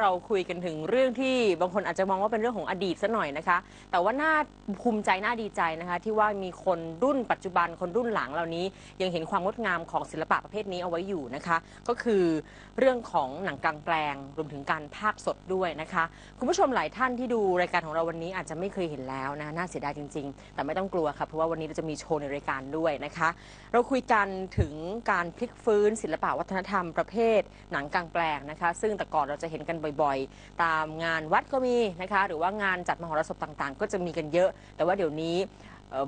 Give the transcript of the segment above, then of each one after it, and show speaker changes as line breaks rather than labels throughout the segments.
เราคุยกันถึงเรื่องที่บางคนอาจจะมองว่าเป็นเรื่องของอดีตซะหน่อยนะคะ แต่ว่าน่าภูมิใจน่าดีใจนะคะ ที่ว่ามีคนรุ่นปัจจุบันคนรุ่นหลังเหล่านี้ ยังเห็นความงดงามของศิลปะประเภทนี้เอาไว้อยู่นะคะ ก็คือเรื่องของหนังกลางแปลงรวมถึงการพากย์สดด้วยนะคะ คุณผู้ชมหลายท่านที่ดูรายการของเราวันนี้อาจจะไม่เคยเห็นแล้วนะน่าเสียดายจริง ๆ แต่ไม่ต้องกลัวค่ะเพราะว่าวันนี้เราจะมีโชว์ในรายการด้วยนะคะ เราคุยกันถึงการพลิกฟื้นศิลปะวัฒนธรรมประเภท หนังกลางแปลงนะคะ ซึ่งแต่ก่อนเราจะเห็นกันบ่อยๆ ตามงานวัดก็มีนะคะ หรือว่างานจัดมหรสพต่างๆ ก็จะมีกันเยอะ แต่ว่าเดี๋ยวนี้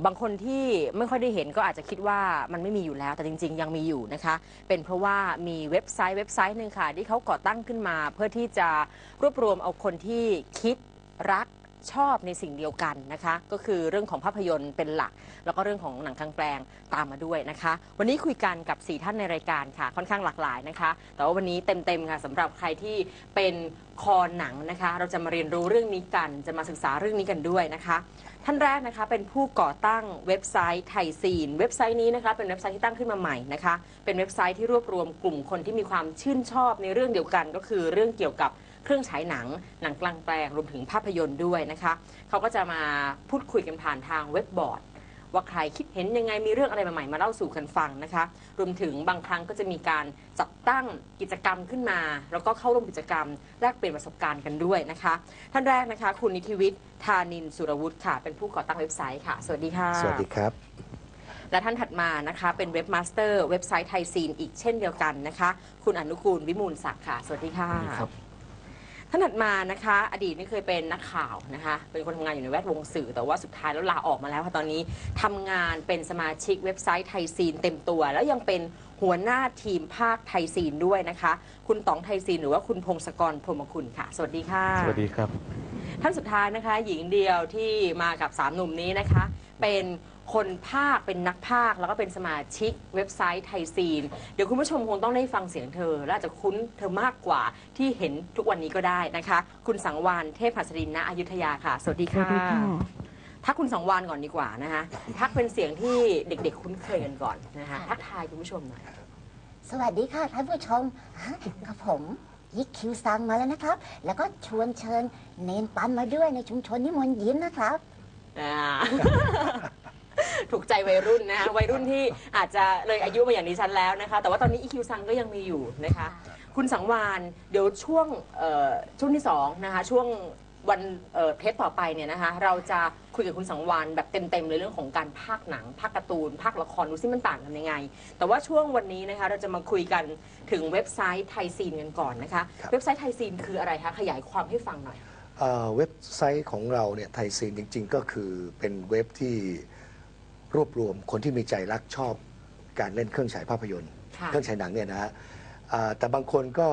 บางคนที่ไม่ค่อยได้เห็นก็อาจจะคิดว่ามันไม่มีอยู่แล้วแต่จริง ๆ ยังมีอยู่นะคะ เป็นเพราะว่ามีเว็บไซต์เว็บไซต์หนึ่งค่ะ ที่เขาก่อตั้งขึ้นมา เพื่อที่จะรวบรวมเอาคนที่คิดรัก ชอบในสิ่งเดียวกันนะคะ ก็คือเรื่องของภาพยนตร์เป็นหลัก แล้วก็เรื่องของหนังกลางแปลงตามมาด้วยนะคะ วันนี้คุยกันกับ 4 ท่านในรายการค่ะ ค่อนข้างหลากหลายนะคะ แต่ว่าวันนี้เต็มๆค่ะสำหรับใครที่เป็นคอหนังนะคะ เราจะมาเรียนรู้เรื่องนี้กัน จะมาศึกษาเรื่องนี้กันด้วยนะคะ ท่านแรกนะคะเป็นผู้ก่อตั้งเว็บไซต์ไทยซีน เว็บไซต์นี้นะคะเป็นเว็บไซต์ที่ตั้งขึ้นมาใหม่นะคะ เป็นเว็บไซต์ที่รวบรวมกลุ่มคนที่มีความชื่นชอบในเรื่องเดียวกัน ก็คือเรื่องเกี่ยวกับ เครื่องฉายหนัง หนังกลางแปลงรวมถึงภาพยนตร์ด้วยนะคะเขาก็จะมาพูดคุยกันผ่านทางเว็บบอร์ดว่าใครคิดเห็นยังไงมีเรื่องอะไรใหม่ๆมาเล่าสู่กันฟังนะคะ รวมถึงบางครั้งก็จะมีการจัดตั้งกิจกรรมขึ้นมา แล้วก็เข้าร่วมกิจกรรมแลกเปลี่ยนประสบการณ์กันด้วยนะคะ ท่านแรกนะคะ คุณนิติวิทย์ธานินสุรวุฒิค่ะ เป็นผู้ก่อตั้งเว็บไซต์ค่ะ สวัสดีค่ะ
สวัสดีครับ
และท่านถัดมานะคะเป็นเว็บมาสเตอร์เว็บไซต์ไทยซีนอีกเช่นเดียวกันนะคะ คุณอนุกูลวิมูลศักดิ์ค่ะ สวัสดีค่ะ ท่านถัดมานะคะ อดีตนี่เคยเป็นนักข่าวนะคะ เป็นคนทำงานอยู่ในแวดวงสื่อ แต่ว่าสุดท้ายแล้วลาออกมาแล้วค่ะตอนนี้ทำงานเป็นสมาชิกเว็บไซต์ไทยซีนเต็มตัว แล้วยังเป็นหัวหน้าทีมภาคไทยซีนด้วยนะคะ คุณต๋องไทยซีนหรือว่าคุณพงศกรพรหมคุณค่ะ สวัสดีค่ะ
สวัสดีครับ
ท่านสุดท้ายนะคะ หญิงเดียวที่มากับสามหนุ่มนี้นะคะ เป็น คนภาคเป็นนักภาคแล้วก็เป็นสมาชิกเว็บไซต์ไทยซีน เดี๋ยวคุณผู้ชมคงต้องได้ฟังเสียงเธอ และอาจจะคุ้นเธอมากกว่าที่เห็นทุกวันนี้ก็ได้นะคะ คุณสังวานเทพหัสดินณอยุธยาค่ะ สวัสดีค่ะทักคุณสังวานก่อนดีกว่านะคะทักเป็นเสียงที่เด็กๆ คุ้นเคยกันก่อนนะคะทักทายคุณผู้ชมหน่อย
สวัสดีค่ะท่านผู้ชมฮะกับผมยิกคิวซังมาแล้วนะครับ แล้วก็ชวนเชิญเนนปันมาด้วยในชุมชนนิมนต์ยิ้มนะครับ
อ่า ถูกใจวัยรุ่นนะคะวัยรุ่นที่อาจจะเลยอายุมาอย่างนี้ฉันแล้วนะคะ แต่ว่าตอนนี้อีคิวซังก็ยังมีอยู่นะคะ คุณสังวานเดี๋ยวช่วงเอ่อช่วงที่สองนะคะช่วงวันเอ่อเทปต่อไปเนี่ยนะคะ เราจะคุยกับคุณสังวานแบบเต็มๆเลยเรื่องของการพากย์หนังพากย์การ์ตูนพากย์ละครดูซิมันต่างกันยังไง แต่ว่าช่วงวันนี้นะคะเราจะมาคุยกันถึงเว็บไซต์ไทยซีนกันก่อนนะคะ
ครับ
เว็บไซต์ไทยซีนคืออะไรคะขยายความให้ฟังหน่อย
เอ่อเว็บไซต์ของเราเนี่ยไทยซีนจริง ๆ ก็คือเป็นเว็บที่ รวบรวมคนที่มีใจรักชอบการเล่นเครื่องฉายภาพยนตร์
ค่ะ
เครื่องฉายหนังเนี่ยนะฮะอ่าแต่บางคนก็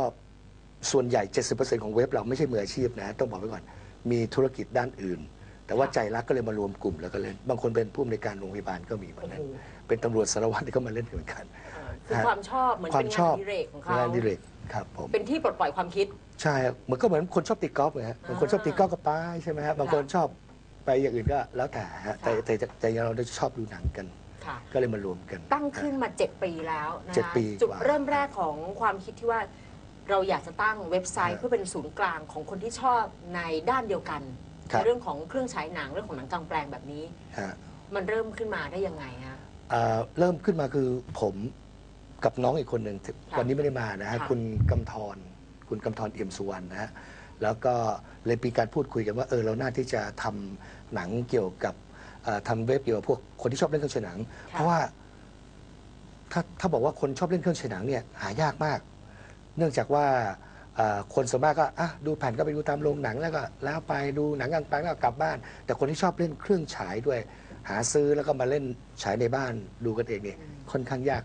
ส่วนใหญ่ 70%ของเว็บเราไม่ใช่มืออาชีพนะ ต้องบอกไว้ก่อน มีธุรกิจด้านอื่น แต่ว่าใจรักก็เลยมารวมกลุ่มแล้วก็เล่น บางคนเป็นผู้อำนวยการโรงพยาบาลก็มีเหมือนกัน
โอ้โห
เป็นตำรวจสารวัตรก็มาเล่นเหมือนกัน
คือความชอบเหมือน
ควา
เป็
ม
น
ช
งา
อนบ
อดิเรกของเขา
งานอดิเรกครับผม
เป็นที่ปลดปล่อยความคิด
ใช่ครับเหมือนก็เหมือนคนชอบตีกอล์ฟไงฮะบางคนชอบตีกอล์ฟก็ไปใช่ไหมฮะบางคนชอบ ไปอย่างอื่นก็แล้วแต่ฮะแต่แต่แต่แต่อย่างเราได้ชอบดูหนังกัน
ค่ะ
ก็เลยมารวมกัน
ตั้งขึ้นมา 7 ปีแล้วนะ
เจ็ด
คะ
ปี
จุด
กว่า
เริ่มแรกของความคิดที่ว่า เราอยากจะตั้งเว็บไซต์
ครับ
เพื่อเป็นศูนย์กลางของคนที่ชอบในด้านเดียวกัน
ครับ
ในเรื่องของเครื่องฉายหนังเรื่องของหนังกลางแปลงแบบนี้
ฮะ
มันเริ่มขึ้นมาได้ยังไงฮะ
อ่าเริ่มขึ้นมาคือผมกับน้องอีกคนหนึ่ง
ค่ะ
วันนี้ไม่ได้มานะฮะ
ค่ะ
คุณกำธรคุณกำธรเอี่ยมสุวรรณนะฮะ แล้วก็เลยมีการพูดคุยกันว่าเออเราน่าที่จะทำหนังเกี่ยวกับเอ่อทำเว็บเกี่ยวกับพวกคนที่ชอบเล่นเครื่องฉายหนัง เพราะว่าถ้าถ้าบอกว่าคนชอบเล่นเครื่องฉายหนังเนี่ยหายากมาก เนื่องจากว่าเอ่อคนส่วนมากก็อะดูแผ่นก็ไปดูตามโรงหนังแล้วก็แล้วไปดูหนังกลางแปลงแล้วก็กลับบ้าน แต่คนที่ชอบเล่นเครื่องฉายด้วย หาซื้อแล้วก็มาเล่นฉายในบ้านดูกันเองเนี่ยค่อนข้างยาก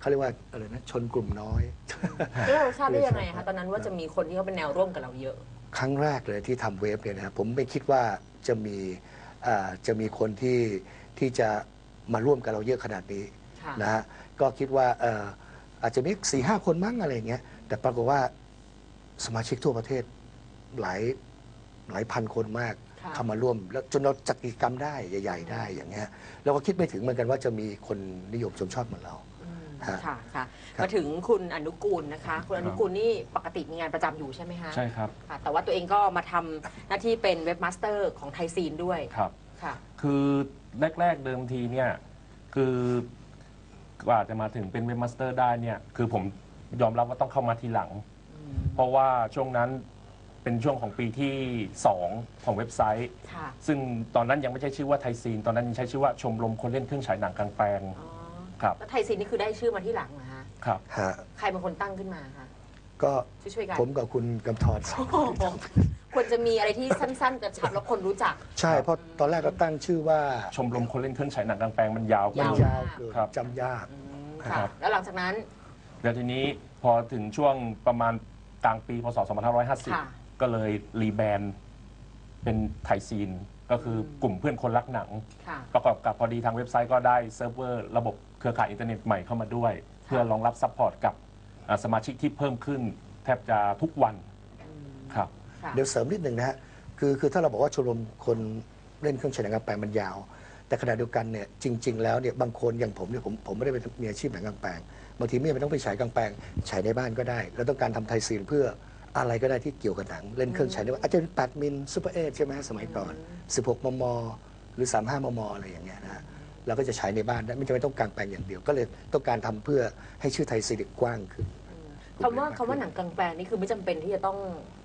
เขาเรียกว่าอะไรนะชนกลุ่มน้อย
แล้วเราทราบได้ยังไงคะตอนนั้นว่าจะมีคนที่เขาเป็นแนวร่วมกับเราเยอะ
ครั้งแรกเลยที่ทำเว็บเนี่ยนะครับผมไม่คิดว่าจะมีเอ่อจะมีคนที่ที่จะมาร่วมกับเราเยอะขนาดนี้
ค่ะ
นะฮะก็คิดว่าเอ่ออาจจะมีสี่ห้าคนมั้งอะไรอย่างเงี้ยแต่ปรากฏว่าสมาชิกทั่วประเทศหลายหลายพันคนมาก
ค่ะ
เข้ามาร่วม แล้วจนเราจัดกิจกรรมได้ใหญ่ ๆ ได้อย่างเงี้ยเราก็คิดไม่ถึงเหมือนกันว่าจะมีคนนิยมชมชอบเหมือนเรา
อืม
ฮะ
ค่ะค่ะ
ครับ
มาถึงคุณอนุกูลนะคะ คุณอนุกูลนี่ปกติมีงานประจำอยู่ใช่ไหมคะ
ใช่ครับ
ค่ะ แต่ว่าตัวเองก็มาทำหน้าที่เป็นเว็บมาสเตอร์ของไทยซีนด้วย
ครับ
ค่ะ
คือแรก ๆ เดิมทีเนี่ย คือกว่าจะมาถึงเป็นเว็บมาสเตอร์ได้เนี่ย คือผมยอมรับว่าต้องเข้ามาทีหลัง เพราะว่าช่วงนั้นเป็นช่วงของปีที่ 2 ของเว็บไซต์
ค่ะ
ซึ่งตอนนั้นยังไม่ใช่ชื่อว่าไทยซีน ตอนนั้นยังใช้ชื่อว่าชมรมคนเล่นเครื่องฉายหนังกลางแปลง
อ๋อ
ครับ
แล้วไทยซีนนี่คือได้ชื่อมาที่หลังเหรอฮะ
ครับ
ฮะ
ใครเป็นคนตั้งขึ้นมาคะ
ก็
ช่วยๆกัน
ผมกับคุณกำธรสอง
โอ้โหควรจะมีอะไรที่สั้นๆกระชับแล้วคนรู้จัก
ใช่เพราะตอนแรกก็ตั้งชื่อว่า
ชมรมคนเล่นเครื่องฉายหนังกลางแปลงมันยาว
มัน
เกิน
ยาวเกิน
ครับ
จำยาก
อืม
ครั
ค่ะ
บ
แล้วหลังจากนั้น
แล้วทีนี้พอถึงช่วงประมาณกลางปีพศ
ค่ะ
2550 ก็เลยรีแบรนด์เป็นไทยซีน ก็คือกลุ่มเพื่อนคนรักหนัง
ค่ะ
ประกอบกับพอดีทางเว็บไซต์ก็ได้เซิร์ฟเวอร์ระบบ เครือข่ายอินเทอร์เน็ตใหม่เข้ามาด้วย เพื่อรองรับซัพพอร์ตกับอ่าสมาชิกที่เพิ่มขึ้น แทบจะทุกวันครับ
ค่ะ
เดี๋ยวเสริมนิดหนึ่งนะฮะ คือคือถ้าเราบอกว่าชมรมคนเล่นเครื่องฉายหนังกลางแปลงมันยาว แต่ขณะเดียวกันเนี่ยจริง ๆ แล้วเนี่ยบางคนอย่างผมเนี่ยผมผมไม่ได้เป็นมีอาชีพหนังกลางแปลงบางทีไม่จำเป็นต้องไปฉายกลางแปลงฉายในบ้านก็ได้เราต้องการทำไทยซีนเพื่ออะไรก็ได้ที่เกี่ยวกับหนังเล่นเครื่องฉายในบ้านอาจจะเป็น8มิลซูเปอร์เอใช่ไหมสมัยก่อน 16 มม หรือ 35 มม อะไรอย่างเงี้ยนะฮะ เราก็จะฉายในบ้านได้ไม่จำเป็นต้องกลางแปลงอย่างเดียว ก็เลยต้องการทำเพื่อให้ชื่อไทยซีนกว้างขึ้น
คำว่าคำว่าหนังกลางแปลงนี่คือไม่จำเป็นที่จะต้อง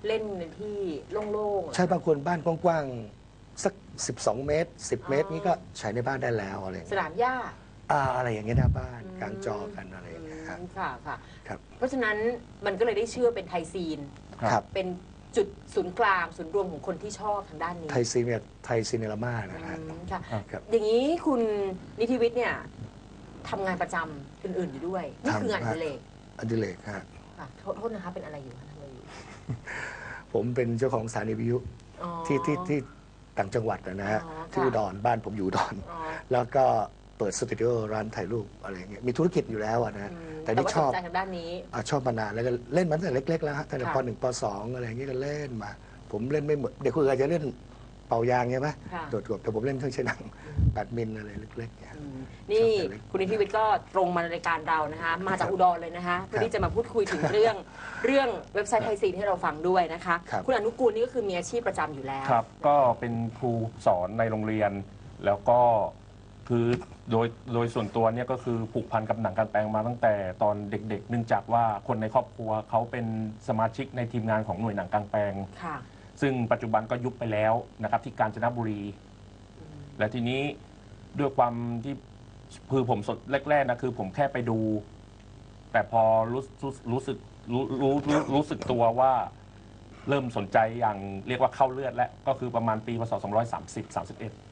เล่นในที่โล่งๆเหรอ
ใช่บางคนบ้านกว้างๆสัก 12 เมตร 10 เมตรนี่ก็ฉายในบ้านได้แล้วอะไรอย่าง
ส
เงี้ย
นามหญ้า
อ่าอะไรอย่างเงี้ยหน้าบ้าน
อืม
กลางจอกันอะไรอย่างเงี้ยครับ
อืมค่ะค่ะ
ครับ
เพราะฉะนั้นมันก็เลยได้ชื่อเป็นไทยซีน
ครับ
เป็น จุดศูนย์กลางศูนย์รวมของคนที่ชอบทางด้านนี้
ไทยซีเนี่ยไทยซีเนรามานะฮะ
อืมค่ะ
ครับ
อย่างนี้คุณนิติวิทย์เนี่ยทำงานประจำอื่นๆอยู่ด้วยนี่คืองานอดิเรก
อดิเลกฮะ
ค่ะโทษโทษนะคะเป็นอะไรอยู่คะทำอะไรอยู่
ผมเป็นเจ้าของสถานีวิทยุ
อ๋อ
ที่ที่ที่ต่างจังหวัดนะฮะ
อ๋อ
ที่
ค่ะ
อุดรบ้านผมอยู่อุดร
อ๋อ
แล้วก็ เปิดสตูดิโอร้านถ่ายรูปอะไรอย่างเงี้ยมีธุรกิจอยู่แล้วอะนะฮะ
อืม
แต่ที่
ว่า
ชอบ
สนใจทางด้านนี้
อะชอบมานานแล้วก็เล่นมาตั้งแต่เล็ก ๆ แล้วฮะตั้งแต่
ค่ะ
ปหนึ่งปสองอะไรอย่างเงี้ยก็เล่นมา ผมเล่นไม่เหมือนเด็กคนอื่นอาจจะเล่นเป่ายางใช่ไหม
ค่ะ
โดดกบแต่ผมเล่นเครื่องใช้หนังแบดมินอะไรเล็กๆเนี่ย
อืมนี่
ชอบแต่เล็ก
คุณนิติวิทย์ก็ตรงมาในรายการเรานะคะ มาจากอุดรเลยนะคะเพื่อที่จะมาพูดคุยถึงเรื่องเรื่องเว็บไซต์ไทยซีนให้เราฟังด้วยนะคะ
ครับ
คุณอนุกูลนี่ก็คือมีอาชีพประจำอยู่แล้ว
ครับ ก็เป็นครูสอนในโรงเรียน แล้วก็ คือโดยโดยส่วนตัวเนี่ยก็คือผูกพันกับหนังกลารแปลงมาตั้งแต่ตอนเด็กๆ เนื่องจากว่าคนในครอบครัวเขาเป็นสมาชิกในทีมงานของหน่วยหนังกลางแปลง
ค่ะ
ซึ่งปัจจุบันก็ยุบไปแล้วนะครับที่กาญจนบุรี และทีนี้ด้วยความที่คือผมสดแรกๆนะคือผมแค่ไปดู แต่พอรู้รู้รู้สึกรู้รู้รู้รู้สึกตัวว่าเริ่มสนใจอย่างเรียกว่าเข้าเลือดแล้วก็คือประมาณปีพศ230 31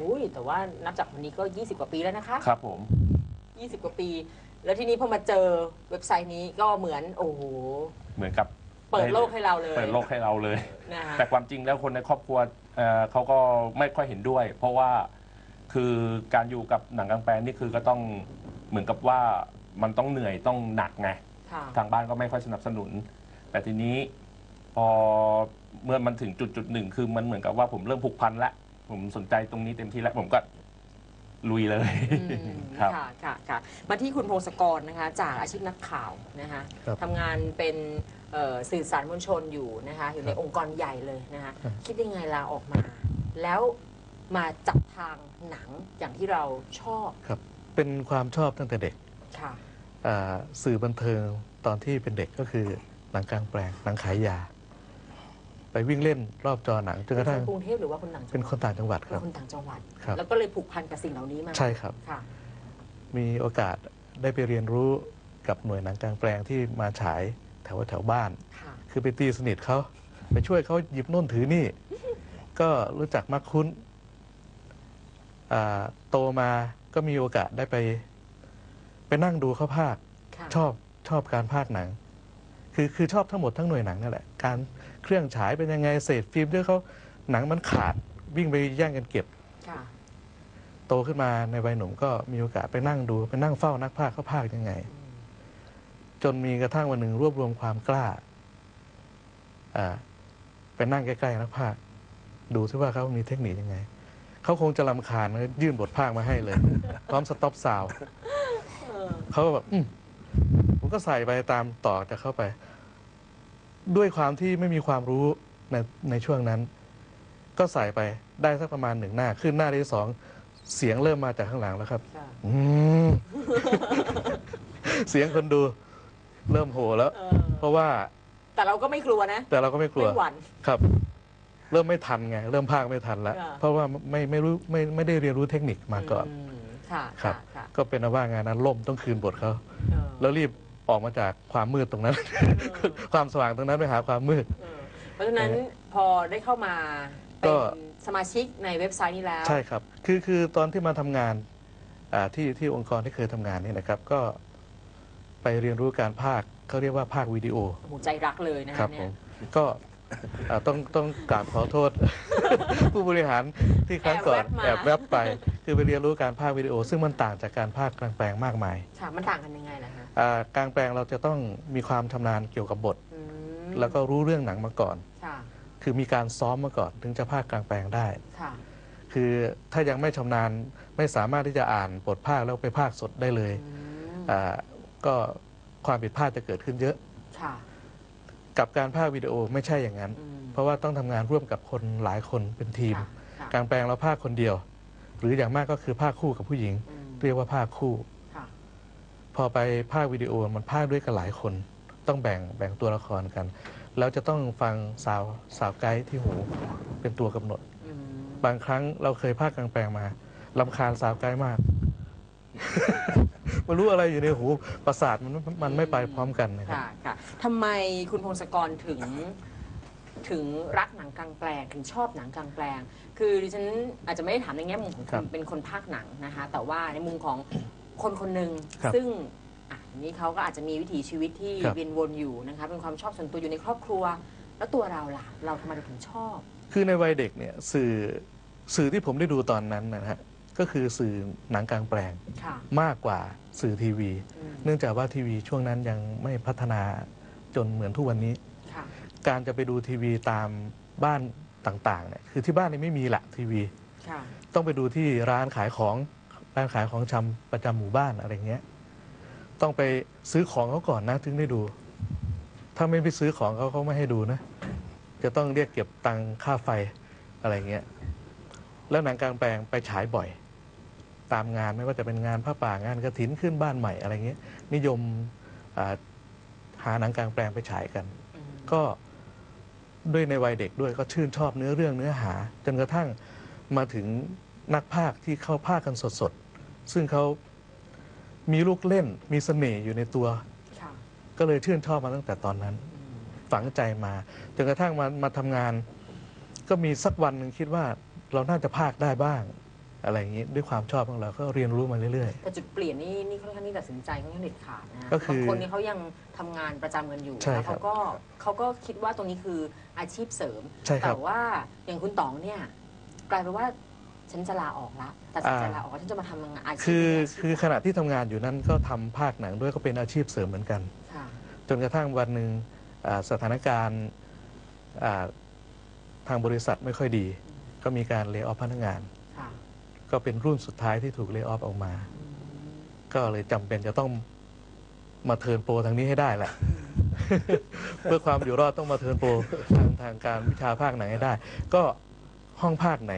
อุ้ยแต่ว่านับจากวันนี้ก็ 20 กว่าปีแล้วนะคะ
ครับผม
20 กว่าปี แล้วทีนี้พอมาเจอเว็บไซต์นี้ก็เหมือนโอ้โห
เหมือนกับ
เปิดโลกให้เราเลย
เปิดโลกให้เราเลย
นะคะ
แต่ความจริงแล้วคนในครอบครัวเอ่อเขาก็ไม่ค่อยเห็นด้วย เพราะว่าคือการอยู่กับหนังกลางแปลงนี่คือก็ต้องเหมือนกับว่ามันต้องเหนื่อยต้องหนักไง
ค่ะ
ทางบ้านก็ไม่ค่อยสนับสนุน แต่ทีนี้พอเมื่อมันถึงจุดจุดหนึ่งคือมันเหมือนกับว่าผมเริ่มผูกพันแล้ว ผมสนใจตรงนี้เต็มที่แล้วผมก็ลุยเลย
อืม
ครับ
ค่ะค่ะค่ะมาที่คุณพงศกรนะคะ จากอาชีพนักข่าวนะคะ
ครับ
ทำงานเป็นเอ่อสื่อสารมวลชนอยู่นะคะ อยู่ใน
ครับ
องค์กรใหญ่เลยนะคะ
ครับ
คิดยังไงลาออกมา แล้วมาจับทางหนังอย่างที่เราชอบ
ครับเป็นความชอบตั้งแต่เด็ก
ค่ะ
อ่าสื่อบันเทิงตอนที่เป็นเด็กก็คือหนังกลางแปลงหนังขายยา ไปวิ่งเล่นรอบจอหนังจนกระทั่ง
เป็นคนกรุงเทพหรือว่าคนต่างจังหวัด
เป็นคนต่างจังหวัดค
เป็
รับ
นคนต่างจังหวัด
ครับ
แล้วก็เลยผูกพันกับสิ่งเหล่านี้มา
ใช่ครับ
ค่ะ
มีโอกาสได้ไปเรียนรู้กับหน่วยหนังกลางแปลงที่มาฉายแถวแถวบ้าน
ค่ะ
คือไปตีสนิทเขาไปช่วยเขาหยิบโน่นถือนี่ ก็รู้จักมักคุ้นอ่าโตมาก็มีโอกาสได้ไป ไปนั่งดูเขาภาค
ค่ะ
ชอบชอบการภาคหนัง คือคือชอบทั้งหมดทั้งหน่วยหนังนั่นแหละ การ เครื่องฉายเป็นยังไงเศษฟิล์มด้วยเขาหนังมันขาดวิ่งไปแย่งกันเก็บ
ค่ะ
โตขึ้นมาในวัยหนุ่มก็มีโอกาสไปนั่งดูไปนั่งเฝ้านักภาคเขาภาคยังไง จนมีกระทั่งวันหนึ่งรวบรวมความกล้าอ่าไปนั่งใกล้ๆนักภาคดูซิว่าเขามีเทคนิคยังไง เขาคงจะลำคาญก็ยื่นบทภาคมาให้เลย พร้อมสต็อปซาวด์เขาก็แบบอืมผมก็ใส่ไปตามต่อจากเข้าไป ด้วยความที่ไม่มีความรู้ในในช่วงนั้น ก็ใส่ไปได้สักประมาณหนึ่งหน้า ขึ้นหน้าที่สองเสียงเริ่มมาจากข้างหลังแล้วครับ
ค่ะ
อืมเสียงคนดูเริ่มโหแล้ว
เออ
เพราะว่า
แต่เราก็ไม่กลัวนะ
แต่เราก็ไม่กลัว
ไม่หวั่น
ครับ เริ่มไม่ทันไง เริ่มพากไม่ทันแล้ว
ค่ะ
เพราะว่าไม่ไม่รู้ไม่ไม่ได้เรียนรู้เทคนิคมาก่อน
มค่ะ
ครับะ
ค่ะ
ก็เป็นว่า งานนั้นล่มต้องคืนบทเขา
เออ
แล้วรีบ ออกมาจากความมืดตรงนั้น ความสว่างตรงนั้นไปหาความมืด
เออเพราะฉะนั้นพอได้เข้ามา
ก็
เป็นสมาชิกในเว็บไซต์นี้แล้ว
ใช่ครับ คือคือตอนที่มาทำงานอ่าที่ที่องค์กรที่เคยทำงานเนี่ยนะครับ ก็ไปเรียนรู้การพากย์เขาเรียกว่าพากย์วิดีโอ
โอ้โหใจรักเลยนะ
ครั
คะ
บผ
เนี่ย
มก็อ่าต้องต้องกราบขอโทษ ผู้บริหารที่ครั้งก่อนแอบแวบไป คือไปเรียนรู้การพากย์วิดีโอ ซึ่งมันต่างจากการพากย์กลางแปลงมากมาย
ค่ะมันต่างกันยังไงล่ะคะ
อ่า กลางแปลงเราจะต้องมีความชำนาญเกี่ยวกับบท
อืม
แล้วก็รู้เรื่องหนังมาก่อน
ค่ะ
คือมีการซ้อมมาก่อน ถึงจะพากย์กลางแปลงได้
ค่ะ
คือถ้ายังไม่ชำนาญไม่สามารถที่จะอ่านบทภาคแล้วไปภาคสดได้เลย
อืม
อ่าก็ความผิดพลาดจะเกิดขึ้นเยอะ
ค่ะ
กับการภาควิดีโอไม่ใช่อย่างนั้น
อืม
เพราะว่าต้องทำงานร่วมกับคนหลายคนเป็นทีม
ค่ะค่ะ
กลางแปลงเราภาคคนเดียว หรืออย่างมากก็คือภาคคู่กับผู้หญิง
อืม
เรียกว่าภาคคู่
ค่ะ
พอไปภาควิดีโอมันภาคด้วยกันหลายคน ต้องแบ่งแบ่งตัวละครกัน แล้วจะต้องฟังสาวสาวไกด์ที่หูเป็นตัวกำหนด
อืม
บางครั้งเราเคยภาคกลางแปลงมาลำคาญสาวไกด์มากไม่รู้อะไรอยู่ในหูประสาทมันมันไม่ไปพร้อมกันนะครับ
ค่ะค่ะทำไมคุณพงศกรถึงถึงรักหนังกลางแปลงถึงชอบหนังกลางแปลง คือดิฉันอาจจะไม่ได้ถามในแง่มุมของ
ครั
คุณ
บ
เป็นคนภาคหนังนะคะ แต่ว่าในมุมของ คนคนหนึ่ง
ครับ
ซึ่งอะนี้เขาก็อาจจะมีวิถีชีวิตที่
ครับ
เวียนวนอยู่นะคะเป็นความชอบส่วนตัวอยู่ในครอบครัว แล้วตัวเราล่ะ เราทำไมเราถึงชอบ
คือในวัยเด็กเนี่ยสื่อสื่อที่ผมได้ดูตอนนั้นนะฮะก็คือสื่อหนังกลางแปลง
ค่ะ
มากกว่าสื่อทีวี
อืม
เนื่องจากว่าทีวีช่วงนั้นยังไม่พัฒนาจนเหมือนทุกวันนี้
ค่ะ
การจะไปดูทีวีตามบ้านต่างๆเนี่ยคือที่บ้านนี่ไม่มีละทีวี
ค่ะ
ต้องไปดูที่ร้านขายของ ร้านขายของชำประจำหมู่บ้านอะไรเงี้ย ต้องไปซื้อของเขาก่อนนะถึงได้ดู ถ้าไม่ไปซื้อของเขาเขาไม่ให้ดูนะ จะต้องเรียกเก็บตังค่าไฟอะไรเงี้ย แล้วหนังกลางแปลงไปฉายบ่อย ตามงานไม่ว่าจะเป็นงานผ้าป่างานกระถินขึ้นบ้านใหม่อะไรเงี้ย นิยมหาหนังกลางแปลงไปฉายกัน ก็ด้วยในวัยเด็กด้วยก็ชื่นชอบเนื้อเรื่องเนื้อหา จนกระทั่งมาถึงนักพากย์ที่เข้าพากย์กันสดๆ ซึ่งเขามีลูกเล่นมีเสน่ห์อยู่ในตัว
ค่ะ
ก็เลยชื่นชอบมาตั้งแต่ตอนนั้น
อืม
ฝังใจมาจนกระทั่งมามาทำงาน ก็มีสักวันหนึ่งคิดว่าเราน่าจะพากย์ได้บ้าง อะไรอย่างนี้ด้วยความชอบของเราก็เรียนรู้มาเรื่อย
แต่จุดเปลี่ยนนี่นี่ค่อนข้างที่ตัดสินใจค่อนข้างเด็ดขาดนะ
ก็คื
บา
อ
งคนเนี่ยเขายังทำงานประจำกันอยู่
ใช่
แล้ว
ครั
เขา
บ
ก็เขาก็คิดว่าตรงนี้คืออาชีพเสริม
ใช่ครับ
แต่ว่าอย่างคุณต๋องเนี่ย กลายเป็นว่า ฉันจะลาออกละตัดสินใจ
อ่า
ลาออกว่าฉันจะมาทำงานอาชีพ
ๆคือ
นี้าชีพ
คือขณะที่ทำงานอยู่นั้นก็ทำภาคหนังด้วยก็เป็นอาชีพเสริมเหมือนกัน
ค่ะ
จนกระทั่งวันหนึ่งอ่าสถานการณ์อ่าทางบริษัทไม่ค่อยดี ก็มีการเลิกออฟพนักงาน
ค่ะ
ก็เป็นรุ่นสุดท้ายที่ถูกเลิกออฟออกมาก็เลยจำเป็นจะต้องมาเทิร์นโปรทางนี้ให้ได้แหละ เพื่อความอยู่รอดต้องมาเทิร์นโปรทางทางการวิชาภาคไหนให้ได้ ก็ห้องภาคไหน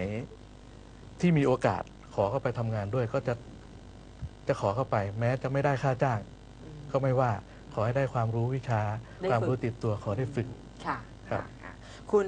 ที่มีโอกาสขอเข้าไปทำงานด้วยก็จะจะขอเข้าไป แม้จะไม่ได้ค่าจ้าง ก็ไม่ว่าขอให้ได้ความรู้วิชา
ได้
ความ
ฝึก
รู้ติดตัวขอได้ฝึก
ค่ะ
ครับ
ค่ะคุณ